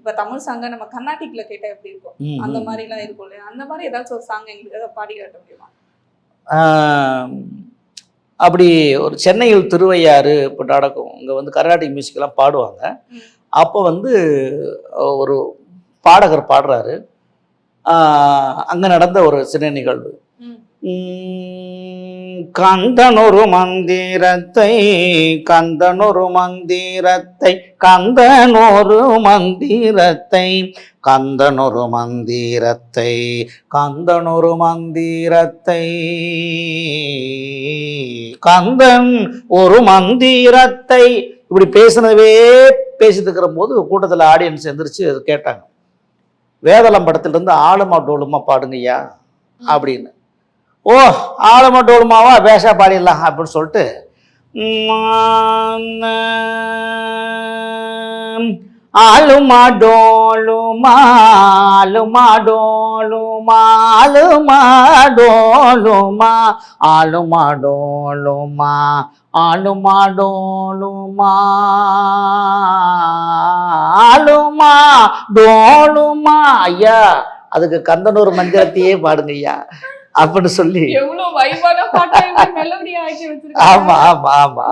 இப்ப தமிழ் சாங்க நம்ம கர்நாடிக்ல கேட்டா எப்படி இருக்கும்? அந்த ம். மாதிரி எல்லாம் இருக்கும் இல்லையா? அந்த மாதிரி ஏதாச்சும் ஒரு சாங் எங்களுக்கு பாடி காட்ட முடியுமா? அப்படி ஒரு சென்னையில் திருவையாறு இப்போ நடக்கும் இங்கே வந்து கர்நாடிக் மியூசிக்லாம் பாடுவாங்க. அப்போ வந்து ஒரு பாடகர் பாடுறாரு. அங்கே நடந்த ஒரு சின்ன நிகழ்வு. கந்தனொரு மந்திரத்தை கந்தனொரு மந்திரத்தை கந்தனொரு மந்திரத்தை கந்தனொரு மந்திரத்தை கந்தனொரு மந்திரத்தை. கந்தன் ஒரு மந்திரத்தை இப்படி பேசினவே பேசிட்டு இருக்கிற போது கூட்டத்தில் ஆடியன்ஸ் எந்திரிச்சு கேட்டாங்க. வேதளம் படத்திலிருந்து ஆளுமா டோலுமா பாடுங்கய்யா அப்படின்னு. ஓ ஆளுமா டோலுமாவா பேஷா பாடிடலாம் அப்படின்னு சொல்லிட்டு ஆளுமா டோலுமா ஆளுமா டோலுமா ஆளுமா டோலுமா ஆளுமா டோலுமா ஆளுமா டோலுமா ஆளுமா டோலுமா ஐயா அதுக்கு கந்தனூர் மந்திரத்தையே பாடுங்க ஐயா அப்படின்னு சொல்லி ஆமா ஆமா ஆமா.